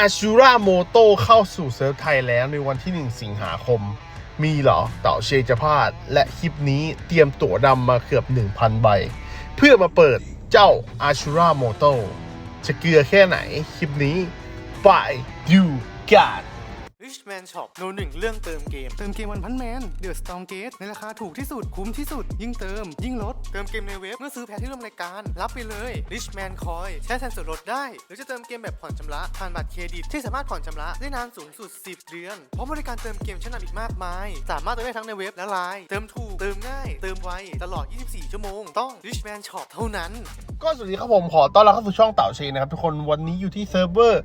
อาชูราโมโตเข้าสู่เซิร์ฟไทยแล้วในวันที่ 1 สิงหาคม มีเหรอเต่าเชจะพาดและคลิปนี้เตรียมตั๋วดำมาเกือบ 1,000 ใบ เพื่อมาเปิดเจ้าอาชูราโมโตจะเกลือแค่ไหนคลิปนี้ by you got Richman Shop โนหนึ่งเรื่องเติมเกม เติมเกมวันพันแมนเดือดสตองเกตในราคาถูกที่สุดคุ้มที่สุด ยิ่งเติม ยิ่งลด เติมเกมในเว็บเมื่อซื้อแพ็คที่ร่วมรายการ รับไปเลย Richman Coin ใช้แทนส่วนลดได้ หรือจะเติมเกมแบบผ่อนชำระผ่านบัตรเครดิตที่สามารถผ่อนชำระได้นานสูงสุด 10 เดือนพร้อมบริการเติมเกมชั้นนำอีกมากมาย สามารถเติมได้ทั้งในเว็บและไลน์เติมถูกเติมง่ายเติมไวตลอด 24 ชั่วโมงต้อง Richman Shop เท่านั้น ก็สวัสดีครับผมขอต้อนรับเข้าสู่ช่องเต่าเชนนะครับทุกคนวันนี้อยู่ที่เซิร์ฟเวอร์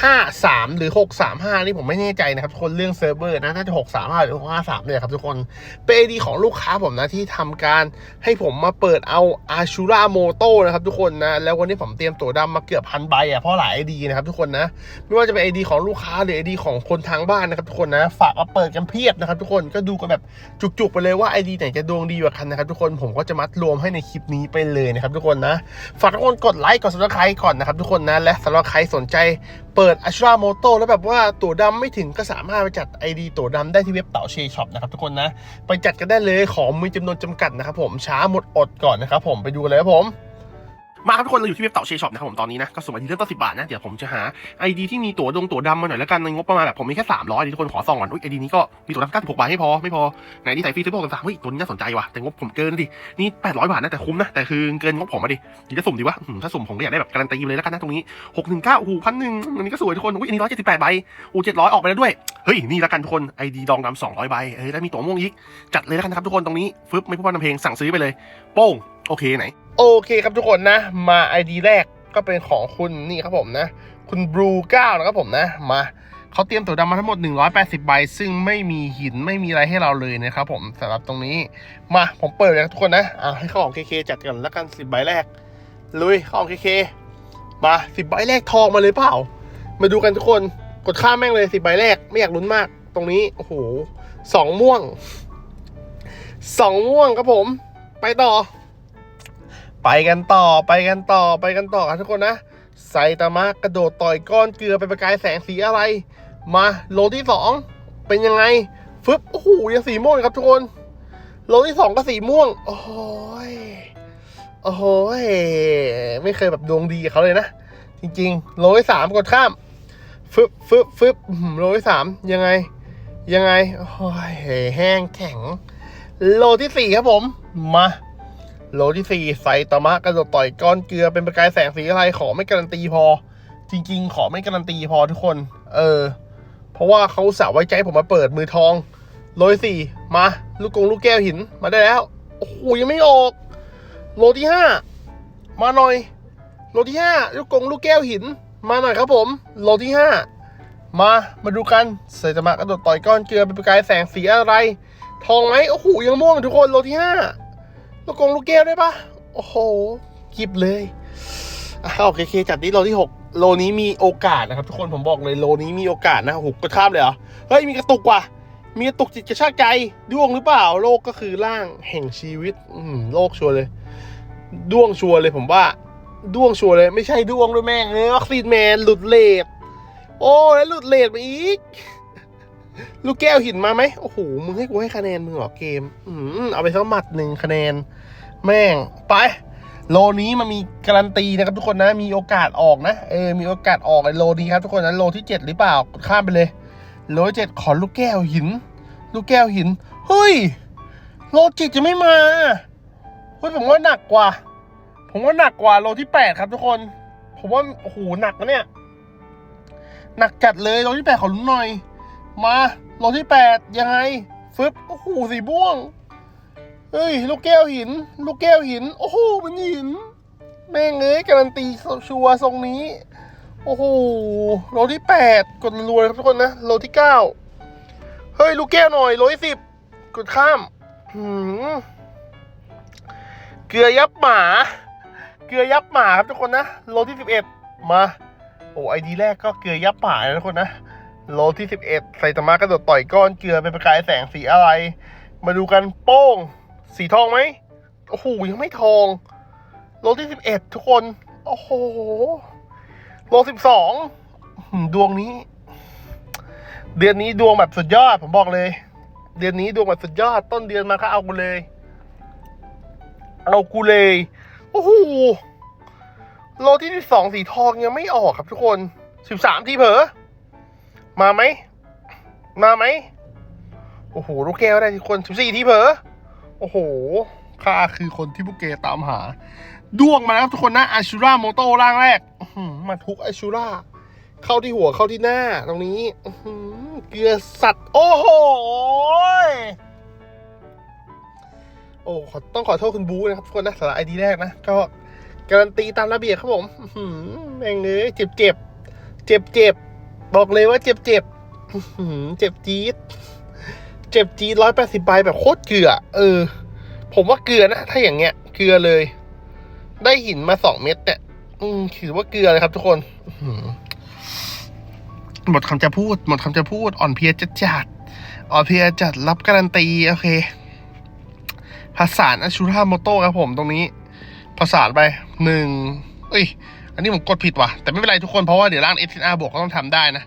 653 หรือ 635 นี่ผมไม่แน่ใจนะครับ คนเรื่องเซิร์ฟเวอร์นะน่าจะ635 หรือ 653 เนี่ยครับทุกคนเป็นไอดีของลูกค้าผมนะที่ทำการให้ผมมาเปิดเอาอาชูราโมโตนะครับทุกคนนะ แล้ววันนี้ผมเตรียมตัวดำมาเกือบพันใบอะเพราะหลายไอดีนะครับทุกคนนะ ไม่ว่าจะเป็นไอดีของลูกค้าหรือไอดีของคนทางบ้านนะครับทุกคนนะฝากมาเปิดกันเพียบนะครับทุกคนก็ดูกันแบบจุกๆไปเลยว่าไอดีไหนจะดวงดีกว่ากันนะครับทุกคนผมก็จะมัดรวมให้ในคลิปนี้ไปเลยนะครับทุกคนนะฝากทุกคนกดไลค์กดซับสไครต์ก่อนนะครับทุกคนนะและสำหรับใครสนใจเปิดอัชราโมโตแล้วแบบว่าตัวดำไม่ถึงก็สามารถไปจัด ID ตัวดำได้ที่เว็บเต่าเชช็อปนะครับทุกคนนะ ไปจัดกันได้เลยของมีจำนวนจำกัดนะครับผมช้าหมดอดก่อนนะครับผมไปดูเลยครับผม มาครับทุกคนเราอยู่ที่เว็บเต่าเชช็อปนะครับผมตอนนี้นะก็สมมติเริ่มต้นสิบาทนะ เดี๋ยวผมจะหา ID ที่มีตั๋วดงตั๋วดำมาหน่อยแล้วกันในงบประมาณแบบผมมีแค่300ทุกคนขอส่องก่อนอุ้ยไอดีนี้ก็มีตั๋วดำ96บหกบาทให้พอไม่พอไหนดีใส่ฟรีซื้อพวกต่างๆเฮ้ยตัวนี้น่าสนใจว่ะแต่งบผมเกินดินี่800บาทนะแต่คุ้มนะแต่คือเกินงบผมมาดินี่จะสุ่มดีวะถ้าสุ่มผมก็อยากได้แบบการันตีเลยแล้วกันนะตรงนี้619โอ้โหพันหนึ่งอันนี้ก็สวยทุกคนอุ้ยอันนี้178ใบโอ้700อยออกไปแล้วด้วยเฮ้ยนี่ล้วกันทุกคน ID ดองดำ200ใบเอ้ยแล้วมีตั๋วม่วงอีกจัดเลยแล้วกันนะครับทุกคนตรงนี้ฟึบไม่พูดพร่ำเพลงสั่งซื้อไปเลยโป้งโอเคไหน โอเคครับทุกคนนะ มา ID แรกก็เป็นของคุณนี่ครับผมนะ คุณบลูเก้านะครับผมนะ มาเขาเตรียมตัวดำมาทั้งหมด 180 ใบ ซึ่งไม่มีหินไม่มีอะไรให้เราเลยนะครับผมสำหรับตรงนี้ มาผมเปิดเลยทุกคนนะอ่าให้เข้าของ KK จัดกันแล้วกัน 10 ใบแรก ลุยเข้าของ KK มา 10 ใบแรกทองมาเลยเปล่า มาดูกันทุกคน กดข้ามแม่งเลย 10 ใบแรก ไม่อยากลุ้นมาก ตรงนี้ โอ้โหสองม่วงสองม่วงครับผม ไปต่อ ไปกันต่อไปกันต่อไปกันต่อครับทุกคนนะไซตามะกระโดดต่อยก้อนเกลือไปประกายแสงสีอะไร มาโลที่สองเป็นยังไงฟึบโอ้โหยังสีม่วงครับทุกคนโลที่สองก็สีม่วง โอ้ยโอ้โหยไม่เคยแบบดวงดีเขาเลยนะ จริงๆ โลที่สามกดข้ามฟึบฟึบฟึบโลที่สามยังไง ยังไง โอ้ยแห้งแข็ง โลที่สี่ครับผม มา โลที่สี่ใสตะมะกระโดดต่อยก้อนเกลือเป็นประกายแสงสีอะไรขอไม่การันตีพอ จริง ๆ ขอไม่การันตีพอทุกคน เออ เพราะว่าเขาสาวไว้ใจผมมาเปิดมือทองโลที่สี่มา ลูกกงลูกแก้วหินมาได้แล้ว โอ้โหยังไม่ออก โลที่ห้ามาหน่อย โลที่ห้าลูกกงลูกแก้วหิน มาหน่อยครับผม โลที่ห้ามามาดูกันใสตะมะกระโดดต่อยก้อนเกลือเป็นประกายแสงสีอะไร ทองไหมโอ้โหยังม่วงทุกคนโลที่ห้า ลูกกงลูกแก้วได้ปะโอ้โหกิบเลยอโอเคเคจัดนี้โลที่หกโลนี้มีโอกาสนะครับ ทุกคนผมบอกเลยโลนี้มีโอกาสนะหกระข้ามเลยเหรอ เฮ้ย มีกระตุกว่ะมีกระตุกจิตกระชากใจดวงหรือเปล่า โลกก็คือร่างแห่งชีวิต อืมโลกชัวร์เลยดวงชัวร์เลยผมว่าดวงชัวร์เลย ไม่ใช่ดวงด้วยแม่งเลยวัคซีนแมนหลุดเลทโอ้แล้วหลุดเลทมาอีก ลูกแก้วหินมาไหมโอ้โห มึงให้กูให้คะแนนมึงเหรอเกม อืมเอาไปสักหมัดหนึ่งคะแนน แม่ง ไป โลนี้มันมีการันตีนะครับทุกคนนะ มีโอกาสออกนะ เออ มีโอกาสออกไอ้โลนี้ครับทุกคนนะ โลที่เจ็ดหรือเปล่ากดข้ามไปเลย โลที่เจ็ดขอลูกแก้วหิน ลูกแก้วหิน เฮ้ย โลเจ็ดจะไม่มา เฮ้ยผมว่าหนักกว่า ผมว่าหนักกว่าโลที่แปดครับทุกคน ผมว่า โอ้โห หนักนะเนี่ย หนักจัดเลย โลที่แปดขอลุ้นหน่อย มาโลที่แปดยังไง ฟึบ โอ้โห สีม่วง เฮ้ย ลูกแก้วหิน ลูกแก้วหิน โอ้โห มันหิน แม่งเอ้ยการันตีชัวทรงนี้ โอ้โหโลที่แปดกดรัวเลยครับทุกคนนะโลที่เก้าเฮ้ย ลูกแก้วหน่อยโลที่สิบกดข้ามหืมเกลือยับหมา เกลือยับหมาครับทุกคนนะ โลที่สิบเอ็ดมา โอ้ไอดีแรกก็เกลือยับหมานะทุกคนนะ โลที่ 11ใส่ตะมากระโดดต่อยก้อนเกลือเป็นประกายแสงสีอะไร มาดูกันโป้ง สีทองไหมโอ้โหยังไม่ทอง โลที่ 11 ทุกคน โอ้โห โล 12 ดวงนี้ เดือนนี้ดวงแบบสุดยอด ผมบอกเลย เดือนนี้ดวงแบบสุดยอด ต้นเดือนมาก็เอากูเลย เอากูเลย โอ้โห โลที่ที่สองสีทองยังไม่ออกครับทุกคนสิบสามทีเผลอ มาไหม มาไหม โอ้โห ลูกแก้วได้ทุกคนสิบสี่ทีเผลอโอ้โหข้าคือคนที่พวกเกตามหา ด้วงมาแล้วทุกคนนะอาชูราโมโต้ร่างแรกมาทุกอาชูราเข้าที่หัวเข้าที่หน้า ตรงนี้อื้อหือเกลือสัตว์ โอ้โหโอ้ต้องขอโทษคุณบูนะครับทุกคนนะสำหรับไอดีแรกนะ ก็การันตีตามระเบียบครับผมแม่งเอ้ยเจ็บเจ็บเจ็บเจ็บ บอกเลยว่าเจ็บเจ็บเจ็บจี๊ด เจ็บจี๊ดร้อยแปดสิบใบแบบโคตรเกลือ เออ ผมว่าเกลือนะ ถ้าอย่างเงี้ย เกลือเลย ได้หินมาสองเม็ดเนี่ย อืมถือว่าเกลือเลยครับทุกคนหมดคำจะพูด หมดคำจะพูด อ่อนเพลียจัดจัดอ่อนเพลียจัดรับการันตี โอเคผสาอาชูราโมโต้ครับผมตรงนี้ผสาไปหนึ่งเอ้ย อันนี้ผมกดผิดว่ะ แต่ไม่เป็นไรทุกคนเพราะว่าเดี๋ยวร่าง SNR บวกก็ต้องทำได้นะ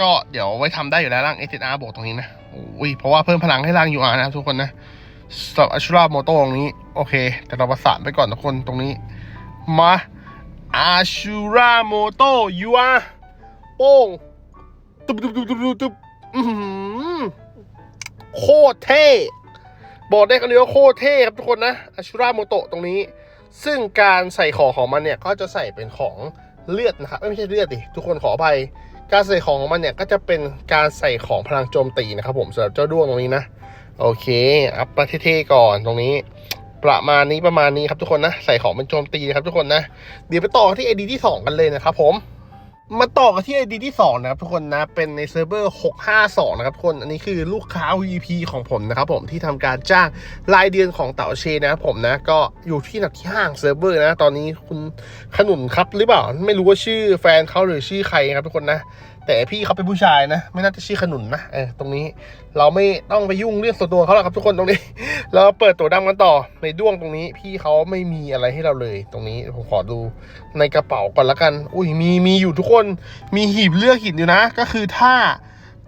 ก็เดี๋ยวไว้ทำได้อยู่แล้วร่าง SNR บวกตรงนี้นะโอ้ยเพราะว่าเพิ่มพลังให้ร่าง UR นะครับทุกคนนะสำหรับอาชูราโมโตตรงนี้ โอเค แต่เราประสานไปก่อนทุกคนตรงนี้ มาอาชูราโมโต้ UR โป้งตุ๊บตุ๊บตุ๊บตุ๊บตุ๊บโคตรเท่ บอกได้กันเลยว่าโคตรเท่ครับทุกคนนะอาชูราโมโตตรงนี้ ซึ่งการใส่ของของมันเนี่ยก็จะใส่เป็นของเลือดนะครับไม่ใช่เลือดดิทุกคนขออภัยการใส่ของของมันเนี่ยก็จะเป็นการใส่ของพลังโจมตีนะครับผมสำหรับเจ้าด้วงตรงนี้นะโอเคอัพมาเท่ๆก่อนตรงนี้ ประมาณนี้ประมาณนี้ครับทุกคนนะ ใส่ของเป็นโจมตีนะครับทุกคนนะ เดี๋ยวไปต่อที่ไอดีที่ 2 กันเลยนะครับผม มาต่อกันที่ไอดีที่ 2 นะครับทุกคนนะ เป็นในเซิร์ฟเวอร์ 652 นะครับทุกคน อันนี้คือลูกค้า VP ของผมนะครับผมที่ทำการจ้างรายเดือนของเต๋าเชนนะครับผมนะ ก็อยู่ที่หนักที่ห้างเซิร์ฟเวอร์นะ ตอนนี้คุณขนุนครับหรือเปล่า ไม่รู้ว่าชื่อแฟนเขาหรือชื่อใครครับทุกคนนะ แต่พี่เขาเป็นผู้ชายนะ ไม่น่าจะชื่อขนุนนะเออตรงนี้เราไม่ต้องไปยุ่งเรื่องส่วนตัวเขาหรอกครับทุกคนตรงนี้ เราเปิดตัวดำกันต่อในด้วงตรงนี้ พี่เขาไม่มีอะไรให้เราเลย ตรงนี้ผมขอดูในกระเป๋าก่อนละกัน อุ้ยมีมีอยู่ทุกคนมีหีบเลือกหินอยู่นะ ก็คือถ้า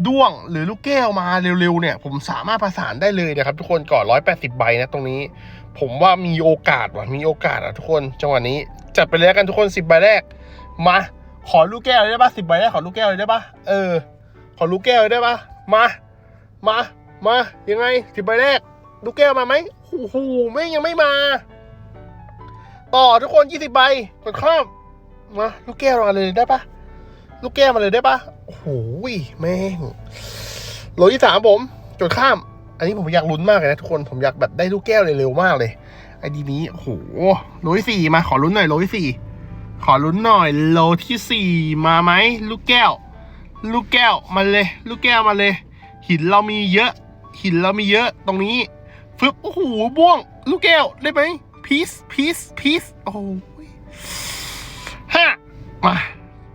ด้วงหรือลูกแก้วมาเร็วๆเนี่ย ผมสามารถประสานได้เลยนะครับ ทุกคนก่อน180ใบนะตรงนี้ ผมว่ามีโอกาสว่ะมีโอกาสอะทุกคน จังหวะนี้จัดไปเลยละกันทุกคน10ใบแรกมา ขอลูกแก้วได้ปะสิบใบแรกขอลูกแก้วได้ปะเออ ขอลูกแก้วได้ปะมา มา มา ยังไงสิบใบแรก ลูกแก้วมาไหมโอ้โหไม่ยังไม่มา ต่อทุกคนยี่สิบใบกดข้ามมาลูกแก้วมาเลยได้ปะลูกแก้วมาเลยได้ปะโอ้โหแม่งโหลที่สามผมกดข้าม อันนี้ผมอยากลุ้นมากเลยนะทุกคนผมอยากแบบได้ลูกแก้วเร็วๆมากเลย ไอดีนี้โอ้โหโหลที่สี่มาขอลุ้นหน่อยโหลที่สี่ ขอลุ้นหน่อยโลที่สี่มาไหมลูกแก้ว ลูกแก้วมาเลย ลูกแก้วมาเลย หินเรามีเยอะ หินเรามีเยอะตรงนี้ฟึบโอ้โหบ้วง ลูกแก้วได้ไหมพีซพีซพีซโอ้โหห้ามา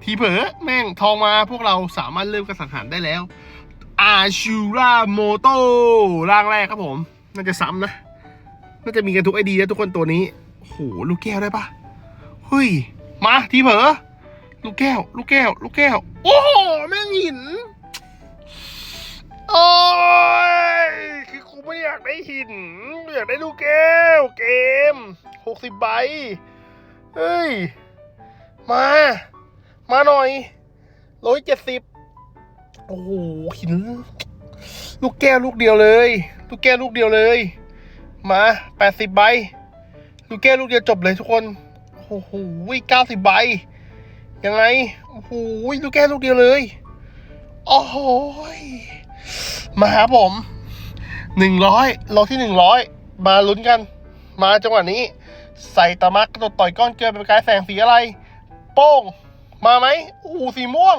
ทีเผลอแม่งทองมาพวกเราสามารถเริ่มการสังหารได้แล้ว อาชูราโมโตร่างแรกครับผม น่าจะซ้ำนะ น่าจะมีกันทุกไอเดียทุกคนตัวนี้โอ้โหลูกแก้วได้ปะเฮ้ย มาทีเผลอลูกแก้ว ลูกแก้ว ลูกแก้ว โอ้โห แม่งหิน โอ้ย คือกูไม่อยากได้หิน อยากได้ลูกแก้ว เกมหกสิบใบ เฮ้ย มา มาหน่อยร้อยเจ็ดสิบโอ้โห หิน ลูกแก้วลูกเดียวเลย ลูกแก้วลูกเดียวเลย มาแปดสิบใบ ลูกแก้วลูกเดียวจบเลยทุกคน โอ้โหเก้าสิบใบ ยังไง โอ้โหลูกแก้วลูกเดียวเลย โอ้โหยมาหาผมหนึ่งร้อยโลที่หนึ่งร้อยมาลุ้นกัน มาจังหวะนี้ ใส่ตะมักกระโดดต่อยก้อนเกลือเป็นกายแสงสีอะไร โป้ง มาไหมโอ้สีม่วง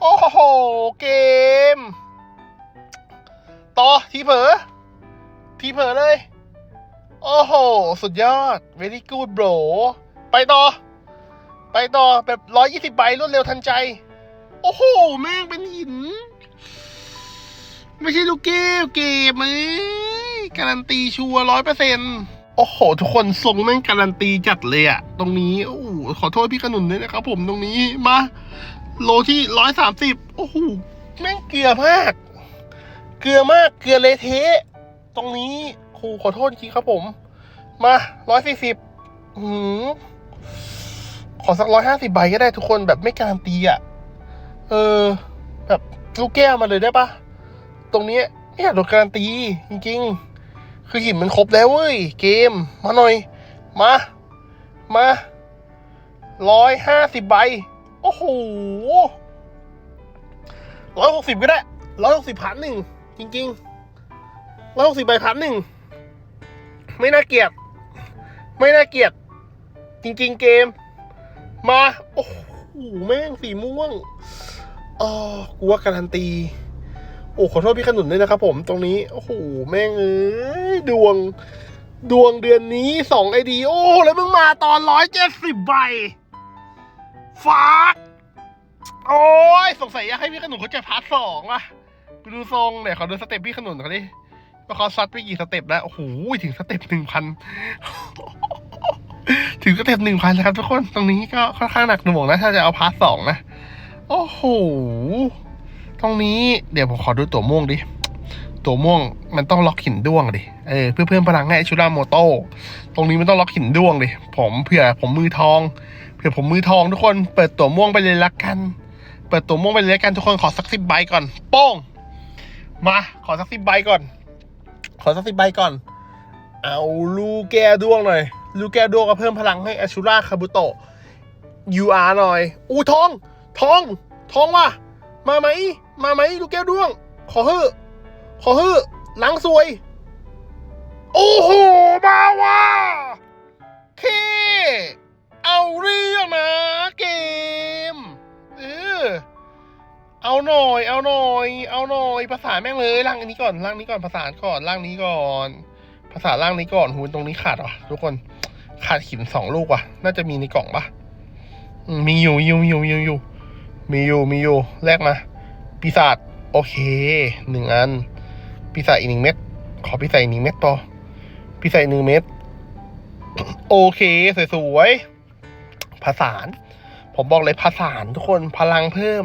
โอ้โห เกม ต่อทีเผลอทีเผลอเลย โอ้โห สุดยอด very good bro ไปต่อ ไปต่อแบบร้อยยี่สิบใบรวดเร็วทันใจ โอ้โห แม่งเป็นหิน ไม่ใช่ลูกแก้วเกมเอ้ยการันตีชัวร้อยเปอร์เซ็นโอ้โห ทุกคนทรงแม่งการันตีจัดเลยอะตรงนี้โอ้โหขอโทษพี่ขนุนด้วยนะครับผมตรงนี้มา โลที่ร้อยสามสิบโอ้โหแม่งเกลือมาก เกลือมากเกลือเละเทะตรงนี้ รูขอโทษจริงครับผม มาร้อยสี่สิบหืมขอสักร้อยห้าสิบใบก็ได้ทุกคนแบบไม่การันตีอะ เออ แบบลูกแก้วมาเลยได้ปะตรงนี้ไม่อยากโดนการันตี จริง ๆ คือหินมันครบแล้วเว้ย เกม มาหน่อย มา มาร้อยห้าสิบใบ โอ้โหร้อยหกสิบก็ได้ร้อยหกสิบพันหนึ่ง จริงๆร้อยหกสิบใบพันหนึ่ง ไม่น่าเกลียด ไม่น่าเกลียด จริง ๆ เกม มา โอ้โหแม่งสีม่วงอ๋อกูว่าการันตี โอ้ขอโทษพี่ขนุนด้วยนะครับผมตรงนี้ โอ้โหแม่งเอ้ยดวง ดวงเดือนนี้สองไอดี โอ้ แล้วมึงมาตอนร้อยเจ็ดสิบใบฟากโอ้ยสงสัยอยากให้พี่ขนุนเขาจะพาร์ทสองอะไปดูทรงเดี๋ยขอดูสเต็ปพี่ขนุนเขาดิ ว่าเขาซัดไปกี่สเต็ปแล้ว โอ้โห ถึงสเต็ปหนึ่งพัน ถึงสเต็ปหนึ่งพันแล้วครับทุกคน ตรงนี้ก็ค่อนข้างหนักหน่วงนะ ถ้าจะเอาพาร์ทสองนะ โอ้โห ตรงนี้เดี๋ยวผมขอดูตัวม่วงดิ ตัวม่วงมันต้องล็อกหินด้วงดิ เออ เพื่อเพิ่มพลังให้ชูราโมโต้ ตรงนี้มันต้องล็อกหินด้วงดิ ผมเผื่อผมมือทอง เผื่อผมมือทองทุกคน เปิดตัวม่วงไปเลยละกัน เปิดตัวม่วงไปเลยละกันทุกคน ขอสักสิบใบก่อน โป้ง มา ขอสักสิบใบก่อน ขอสักสิบใบก่อน เอาลูกแก้ด้วงหน่อย ลูกแก้ด้วงก็เพิ่มพลังให้อาชูราคาบุโตะ UR หน่อย อู้ทอง ทอง ทองว่ะ มาไหม มาไหม ลูกแก้วด้วง ขอเฮ้อขอเฮ้อะล้างสวย โอ้โห มาว่ะเค เอาเรื่องนะเกม เออ เอาหน่อย เอาหน่อย เอาหน่อย ภาษานแม่งเลยร่างอันนี้ก่อนร่างนี้ก่อนภาษานก่อนร่างนี้ก่อน ภาษาร่างนี้ก่อนหูตรงนี้ขาดว่ะ ทุกคนขาดหินสองลูกว่ะ น่าจะมีในกล่องปะมีอยู่มีอยู่มีอยู่มีอยู่มีอยู่มีอยู่แลกมาปีศาจโอเคหนึ่งอันปีศาจอีกหนึ่งเม็ดขอปีศาจอีกหนึ่งเม็ดต่อปีศาจหนึ่งเม็ดโอเคสวยๆผสาน ผมบอกเลยผสานทุกคนพลังเพิ่ม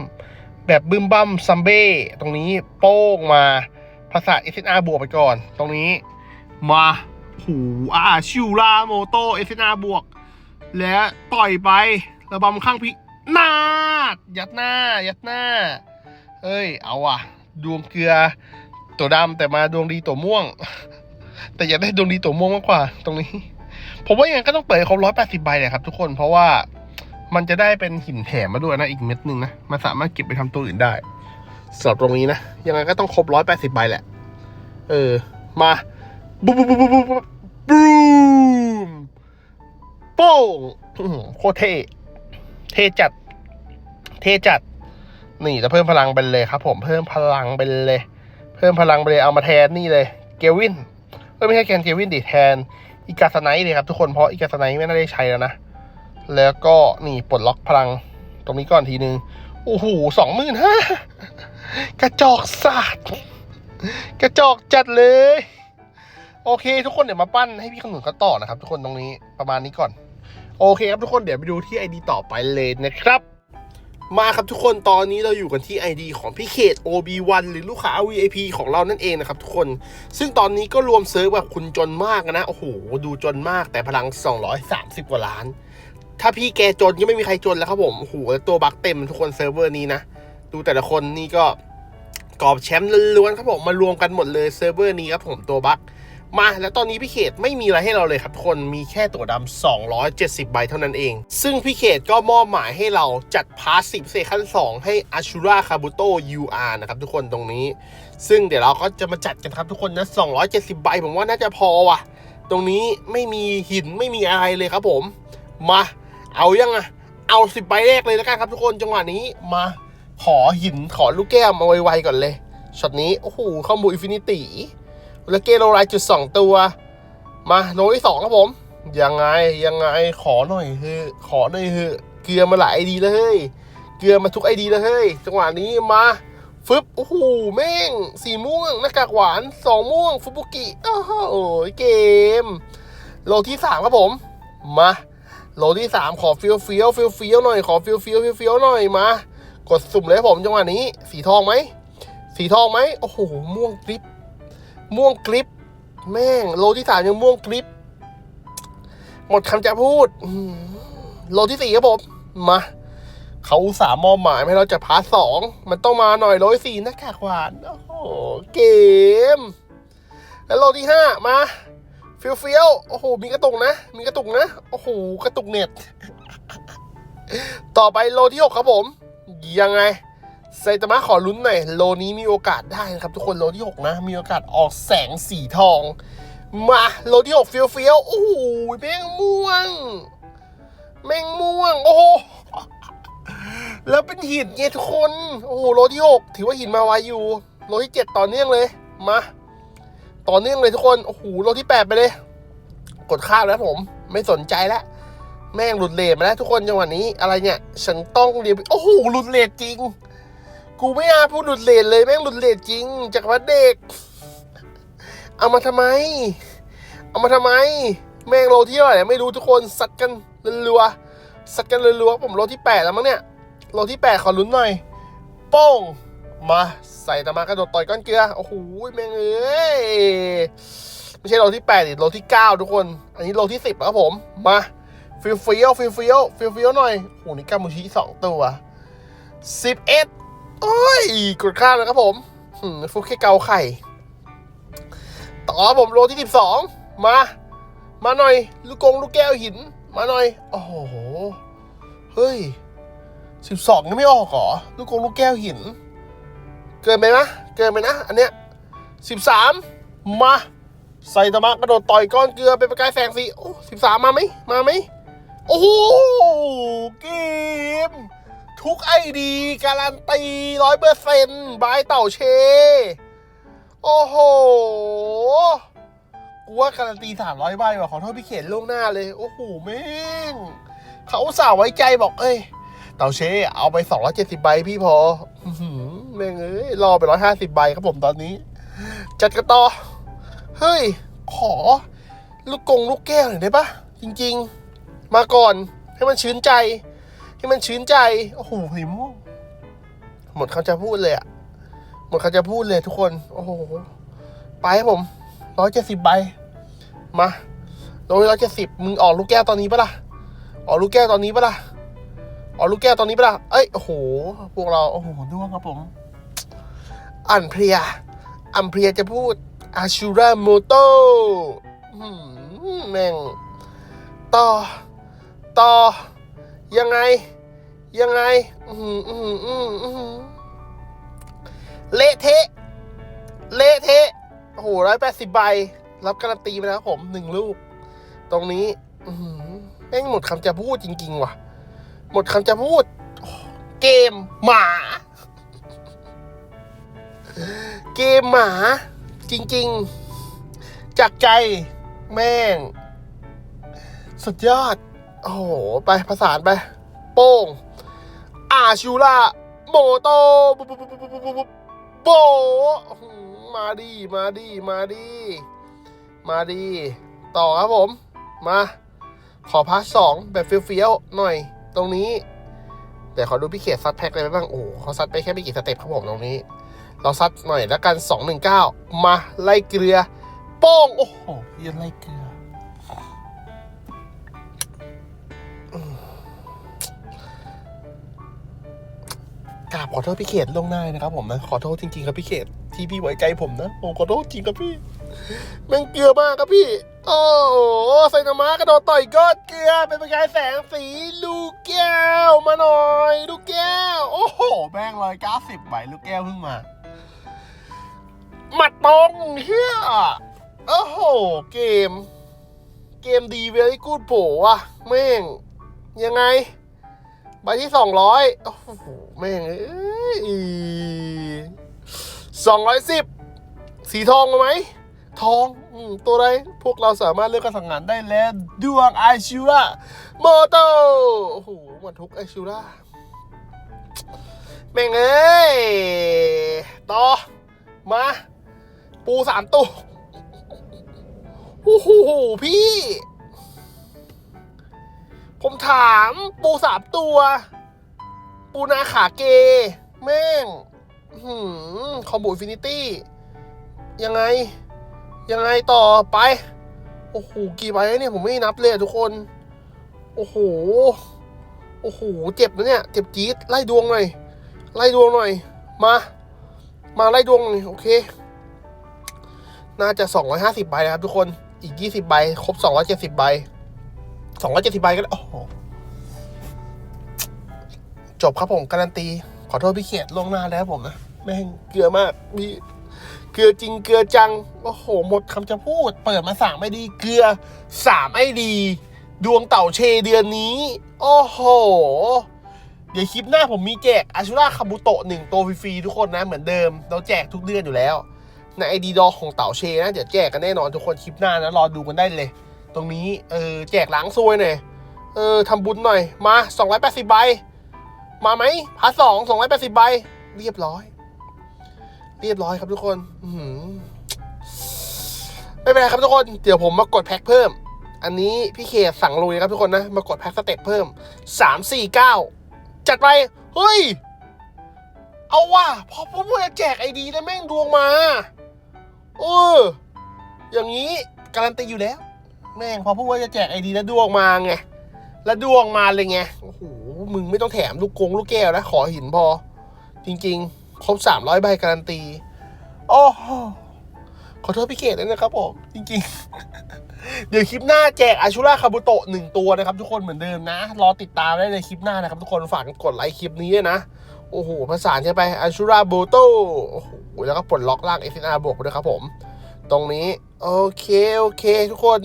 แบบบึ้มบั้มซัมเบ้ตรงนี้โป้งมาภาษาเอสเบวกไปก่อน ตรงนี้มาหูอาชิวราโมโตเอสบวก และต่อยไประบำข้างพินาดยัดหน้า ยัดหน้า เอ้ย เอาอะดวงเกลือ ตัวดำแต่มาดวงดีตัวม่วง แต่อยากได้ดวงดีตัวม่วงมากกว่า ตรงนี้ ผมว่ายังไงก็ต้องเปิดครบร้อยแปดสิบใบเลยครับทุกคนเพราะว่า มันจะได้เป็นหินแถมมาด้วยนะอีกเม็ดหนึ่งนะมันสามารถเก็บไปทำตัวอื่นได้สำหรับตรงนี้นะยังไงก็ต้องครบร้อยแปดสิบใบแหละ เออ มาบูบูบูบูบูบูบูมโป้งโคตรเท่เท่จัด เท่จัด นี่จะเพิ่มพลังไปเลยครับผมเพิ่มพลังไปเลย เพิ่มพลังไปเลยเอามาแทนนี่เลย เกวินเอ้ยไม่ใช่แคนเกวินดิแทน อีกาสไนท์เลยครับทุกคนเพราะอีกาสไนท์ไม่น่าได้ใช้แล้วนะ แล้วก็นี่ปลดล็อกพลัง ตรงนี้ก่อนทีนึง โอ้โหสองหมื่นห้ากระจอกสัตว์กระจอกจัดเลย โอเค ทุกคนเดี๋ยวมาปั้นให้พี่ขนุนเขาต่อนะครับ ทุกคนตรงนี้ประมาณนี้ก่อน โอเคครับทุกคนเดี๋ยวไปดูที่ ID ต่อไปเลยนะครับ มาครับทุกคนตอนนี้เราอยู่กันที่ ID ของพี่เขต OB1 หรือลูกค้า VIP ของเรานั่นเองนะครับทุกคน ซึ่งตอนนี้ก็รวมเซิร์ฟแบบคุณจนมากนะ โอ้โห ดูจนมากแต่พลัง 230 กว่าล้าน ถ้าพี่แกจนก็ไม่มีใครจนแล้วครับผมโหแล้วตัวบักเต็มทุกคนเซิร์ฟเวอร์นี้นะ ดูแต่ละคนนี่ก็กอบแชมป์ล้วนๆครับผมมารวมกันหมดเลยเซิร์ฟเวอร์นี้ครับผมตัวบักมาแล้วตอนนี้พี่เขตไม่มีอะไรให้เราเลยครับทุกคนมีแค่ตัวดำ270 ใบเท่านั้นเอง ซึ่งพี่เขตก็มอบหมายให้เราจัดพาสซีฟเซขั้น2 ให้อาชูราคาบุโต UR นะครับทุกคนตรงนี้ ซึ่งเดี๋ยวเราก็จะมาจัดกันครับทุกคนนะ 270 ใบผมว่าน่าจะพอว่ะ ตรงนี้ไม่มีหินไม่มีอะไรเลยครับผม มา เอายังอะเอา10ใบแรกเลยแล้วกันครับทุกคนจังหวะนี้มาขอหินขอลูกแก้วมาไวๆก่อนเลยช็อตนี้ โอ้โหเข้ามูอินฟินิตี้แล้วเกโลไลจุดสองตัว มาโลที่สองครับผม ยังไงยังไงขอหน่อยเฮ้ขอหน่อยเฮ้เกลือมาหลายไอดีแล้วเฮ้ยเกลือมาทุกไอดีแล้วเฮ้ยจังหวะนี้มาฟึบโอ้โหแม่งสีม่วงหน้ากากหวานสองม่วงฟุบุกิโอ้โอ้ยเกม โลที่สามครับผม มา โลที่สามขอฟิลฟิลฟิลฟิลหน่อยขอฟิลฟิลฟิลฟิลหน่อยมากดสุ่มเลยผมจังหวะนี้ สีทองไหมสีทองไหมโอ้โหม่วงกริบม่วงกริบแม่งโลที่สามยังม่วงกริบหมดคำจะพูดโลที่สี่ครับผมมาเขาสามมอบหมายให้เราจะพาสองมันต้องมาหน่อยโลที่สี่น้ากากหวานโอ้โหเกม แล้วโลที่ห้ามา เฟี้ยวเฟี้ยวโอ้โห มีกระตุกนะ มีกระตุกนะ โอ้โห กระตุกเน็ต ต่อไปโลที่หกครับผม ยังไงไซตามะขอลุ้นหน่อย โลนี้มีโอกาสได้นะครับ ทุกคน โลที่หกนะ มีโอกาสออกแสงสีทอง มา โลที่หกเฟี้ยวเฟี้ยวโอ้โหแม่งม่วง แม่งม่วง โอ้โห แล้วเป็นหินไงทุกคน โอ้โห โลที่หกถือว่าหินมาไวอยู่ โลที่เจ็ดต่อเนื่องเลย มา ต่อเนื่องเลยทุกคน โอ้โหโลที่แปดไปเลย กดข้ามแล้วผม ไม่สนใจแล้ว แม่งหลุดเลทมาแล้วทุกคนจังหวะนี้ อะไรเนี่ย ฉันต้องเรียนโอ้โหหลุดเลทจริง กูไม่อาพูดหลุดเลทเลยแม่งหลุดเลทจริง จากวัดเด็ก เอามาทำไม เอามาทำไม แม่งโลที่เท่าไหร่ไม่รู้ทุกคนสัดกันรัวๆสัดกันรัวๆผมโลที่แปดแล้วมั้งเนี่ยโลที่แปดขอลุ้นหน่อย โป้ง มาใส่ตามากระโดดต่อยก้อนเกลือ โอ้โหแม่งเอ้ยไม่ใช่โลที่แปดดิโลที่เก้าทุกคน อันนี้โลที่สิบครับผม มาฟิลฟิลฟิลฟิลฟิลฟิลหน่อยโอ้โหนี่กามูชิสองตัวสิบเอ็ดโอ้ยกดข้ามนะครับผมหืมฟุกแค่เกาไข่ ต่อผมโลที่สิบสองมา มาหน่อย ลูกกงลูกแก้วหิน มาหน่อย โอ้โห เฮ้ยสิบสองยังไม่ออกเหรอ ลูกกงลูกแก้วหิน เกินไปนะ เกินไปนะ อันเนี้ยสิบสามมาไซตามะกระโดดต่อยก้อนเกลือเป็นประกายแสงสีโอ้สิบสามมาไหมมาไหมโอ้โหเกม ทุกไอดี การันตีร้อยเปอร์เซ็นต์บายเต่าเช โอ้โหกูว่าการันตีสามร้อยใบว่ะขอโทษพี่เขียนล่วงหน้าเลย โอ้โหแม่งเขาสาวไว้ใจบอกเอ้ย เต่าเช เอาไปสองร้อยเจ็ดสิบใบพี่พอ แม่งเอ้ยรอไปร้อยห้าสิบใบครับผมตอนนี้ จัดกันต่อ เฮ้ย ขอ ลูกกงลูกแก้วหน่อยได้ปะจริง ๆ มาก่อนให้มันชื้นใจ ให้มันชื้นใจ โอ้โหสีม่วงหมดเขาจะพูดเลยอะหมดเขาจะพูดเลยทุกคน โอ้โห ไปครับผมร้อยเจ็ดสิบใบ มาโดยร้อยเจ็ดสิบมึงออกลูกแก้วตอนนี้ปะล่ะ ออกลูกแก้วตอนนี้ปะล่ะ ออกลูกแก้วตอนนี้ปะล่ะ เอ้ย โอ้โห พวกเรา โอ้โหด้วงครับผม อ่านเพลียอัมเพลียจะพูดอาชูราโมโตแม่งต่อ ต่อ ยังไง ยังไงเละเทะ เละเทะ โอ้โหร้อยแปดสิบใบ รับการันตีไปแล้วผมหนึ่งลูก ตรงนี้แม่งหมดคำจะพูดจริง ๆ ว่ะ หมดคำจะพูด เกมหมา เกมหมาจริงๆ จากใจแม่ง สุดยอด โอ้โห ไปประสานไป โป้ง อาชูราโมโตโบมาดีมาดีมาดี มาดี ต่อครับผม มา ขอพาร์ทสองแบบเฟี้ยวๆ หน่อย ตรงนี้ แต่ขอดูพี่เขตซัดแพ็คอะไรไปบ้าง โอ้เขาซัดไปแค่ไม่กี่สเต็ปครับผมตรงนี้ เราซัดหน่อยแล้วกัน 219 มาไล่เกลือ โป้ง โอ้โหยันไล่เกลือ กราบขอโทษพี่เขตลงหน้านะครับผมนะ ขอโทษจริงๆครับพี่เขตที่พี่ไว้ใจผมนะ ผมขอโทษจริงครับพี่แม่งเกลือมากครับพี่ โอ้โหไซนามะกระโดดต่อยก้อนเกลือ เป็นประกายแสงสีลูกแก้วมาหน่อย ลูกแก้ว โอ้โหแม่งเลยเก้าสิบใบลูกแก้วเพิ่งมา หมัดตรงเฮียโอ้โห เกม เกมดีเวลี่กูดโผอะแม่ง ยังไง ใบที่สองร้อยโอ้โห แม่งเอ้ยสองร้อยสิบสีทองไหม ทองตัวใดพวกเราสามารถเลือกการสั่งงานได้แล้วดวงไอชิระโมโตโอ้โหหมดทุกไอชิระแม่งเอ้ย ต่อ มา ปูสามตัวโอ้โหพี่ ผมถามปูสามตัว ปูนาขาเก แม่งหืมคอมบูอินฟินิตี้ ยังไง ยังไงต่อไป โอ้โห กี่ใบเนี่ย ผมไม่นับเลยทุกคน โอ้โห โอ้โห เจ็บนะเนี่ย เจ็บจี๊ด ไล่ดวงหน่อย ไล่ดวงหน่อย มา มาไล่ดวงหน่อย โอเค น่าจะ 250 ใบนะครับทุกคน อีก 20 ใบ ครบ 270 ใบ 270 ใบก็โอ้โห จบครับผม การันตี ขอโทษพี่เขียดล่วงหน้าแล้วผมนะ แม่งเกลือมากพี่เกลือจริงเกลือจัง โอ้โห หมดคำจะพูด เปิดมาสามไม่ดี เกลือสามไอดี ดวงเต่าเชเดือนนี้ โอ้โห เดี๋ยวคลิปหน้าผมมีแจกอาชูราคาบุโตะหนึ่งตัวฟรีๆทุกคนนะ เหมือนเดิม เราแจกทุกเดือนอยู่แล้ว ในไอดีดอของเต่าเชนะ เดี๋ยวแจกกันแน่นอนทุกคนคลิปหน้านะรอดูกันได้เลย ตรงนี้เออแจกล้างซวยหน่อยเออทำบุญหน่อยมา 280ใบมาไหมพาสองสองร้อยแปดสิบใบเรียบร้อย เรียบร้อยครับทุกคนอืไม่เป็นไรครับทุกคน เดี๋ยวผมมากดแพ็คเพิ่ม อันนี้พี่เคสั่งลุยครับทุกคนนะ มากดแพ็คสเต็ปเพิ่มสามสี่เก้าจัดไป เฮ้ย เอาว่ะพอผมว่าจะแจกไอดีแล้วแม่งดวงมา เอออย่างนี้การันตีอยู่แล้ว แม่งพอพูดว่าจะแจกไอดีแล้วดวงมาไง แล้วดวงมาเลยไง โอ้โห มึงไม่ต้องแถมลูกกงลูกแก้วนะ ขอหินพอ จริงๆ ครบสามร้อยใบการันตี โอ้ขอโทษพี่เขตด้วยนะครับผม จริงๆ เดี๋ยวคลิปหน้าแจกอาชูราคาบุโตะหนึ่งตัวนะครับ ทุกคนเหมือนเดิมนะ รอติดตามได้ในคลิปหน้านะครับ ทุกคนฝากกดไลค์คลิปนี้นะ โอ้โหภาษานใช่ไปอาชูราบุโตโอ้โหแล้วก็ปลดล็อกล่างเอ n บวกไปด้วยครับผม ตรงนี้ โอเค โอเค ทุกคน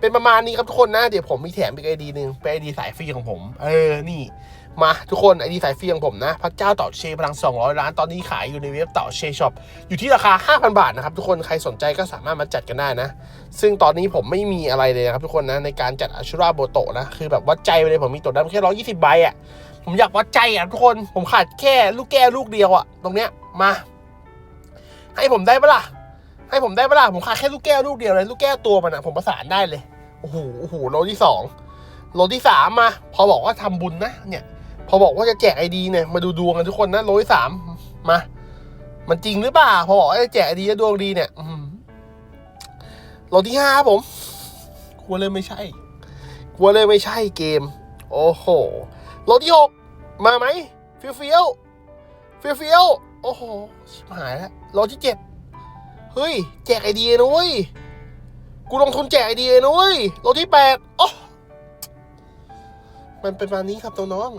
เป็นประมาณนี้ครับทุกคนนะ เดี๋ยวผมมีแถมอีกไอดีหนึ่งเป็นไอดีสายฟรีของผม เออ นี่ มาทุกคนไอดีสายฟรีของผมนะ พระเจ้าเต่าเชพลัง 200 ล้านตอนนี้ขายอยู่ในเว็บเต่าเชช็อปอยู่ที่ราคา 5,000 บาทนะครับทุกคนใครสนใจก็สามารถมาจัดกันได้นะ ซึ่งตอนนี้ผมไม่มีอะไรเลยนะครับทุกคนนะ ในการจัดอาชูราโบโตนะ คือแบบวัดใจไปเลยผมมีตัวนั้แค่ 120 ใบอะ่ะ ผมอยากวัดใจอะทุกคน ผมขาดแค่ลูกแก้วลูกเดียวอะ ตรงเนี้ยมา ให้ผมได้ปะล่ะ ให้ผมได้ปะล่ะ ผมขาดแค่ลูกแก้วลูกเดียวเลย ลูกแก้วตัวมันอะ ผมประสานได้เลย โอ้โห โอ้โห โลที่สองโลที่สามมา พอบอกว่าทำบุญนะ เนี่ย พอบอกว่าจะแจกไอดีเนี่ย มาดูดวงกันทุกคนนะโลที่สามมา มันจริงหรือเปล่า พอบอกว่าจะแจกไอดีแล้วดวงดีเนี่ยอืมโลที่ห้าครับผมกลัวเลยไม่ใช่กลัวเลยไม่ใช่เกม โอ้โหโลที่หก มาไหมเฟี้ยวเฟี้ยวเฟี้ยวเฟี้ยวโอ้โหชิบหายแล้วโลที่เจ็ดเฮ้ย แจกไอเดียนะเว้ยกูลงทุนแจกไอเดียนะเว้ยโลที่แปดโอ้มันเป็นประมาณนี้ครับตัวน้อง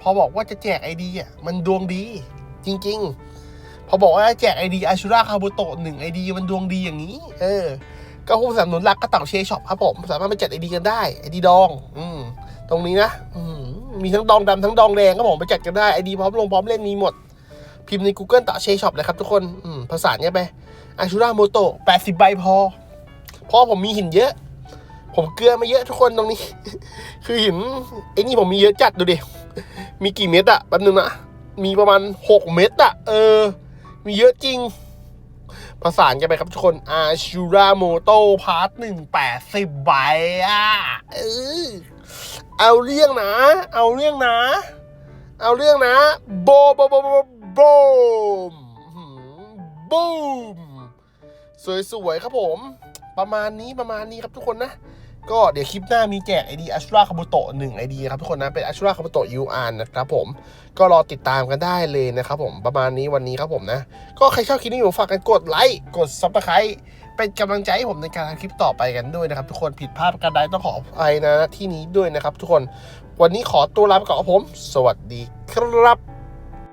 พอบอกว่าจะแจกไอเดียมันดวงดี จริง ๆ พอบอกว่าแจกไอเดียอาชูราคาบุโตะหนึ่งไอเดียมันดวงดีอย่างนี้ เออ ก็ผู้สนับสนุนหลักก็เต่าเชช็อปครับผม สามารถไปจัดไอเดียกันได้ไอเดียดอง อืม ตรงนี้นะมีทั้งดองดำทั้งดองแดงครับผมไปจัดกันได้ไอดีพร้อมลงพร้อมเล่นมีหมด พิมพ์ใน Google ต่อเชช็อปเลยครับทุกคนอืภาษาเนี่ยไปอาชูราโมโตะแปดสิบใบพอ เพราะผมมีหินเยอะ ผมเกลือมาเยอะทุกคนตรงนี้ คือหินไอ้นี่ผมมีเยอะจัดดูดิ มีกี่เม็ดอะแป๊บนึงนะ มีประมาณหกเม็ดอะเออ มีเยอะจริงประสานกันไปครับทุกคนอาชูราโมโตพาร์ทหนึ่งแปดสิบใบอะเออ เอาเรื่องนะ เอาเรื่องนะ เอาเรื่องนะ โบโบโบโบโบมบูมสวยๆครับผม ประมาณนี้ประมาณนี้ครับทุกคนนะ ก็เดี๋ยวคลิปหน้ามีแจกไอดีอัชราคาบุโตะหนึ่งไอดีครับทุกคนนะ เป็นอัชราคาบุโตะยูอาร์นะครับผม ก็รอติดตามกันได้เลยนะครับผม ประมาณนี้วันนี้ครับผมนะ ก็ใครชอบคลิปนี้ผมฝากกันกดไลค์ กดซับสไครต์ เป็นกำลังใจให้ผมในการทำคลิปต่อไปกันด้วยนะครับ ทุกคนผิดพลาดกันใดต้องขออภัยนะที่นี้ด้วยนะครับ ทุกคนวันนี้ขอตัวลาไปก่อนครับผม สวัสดีครับ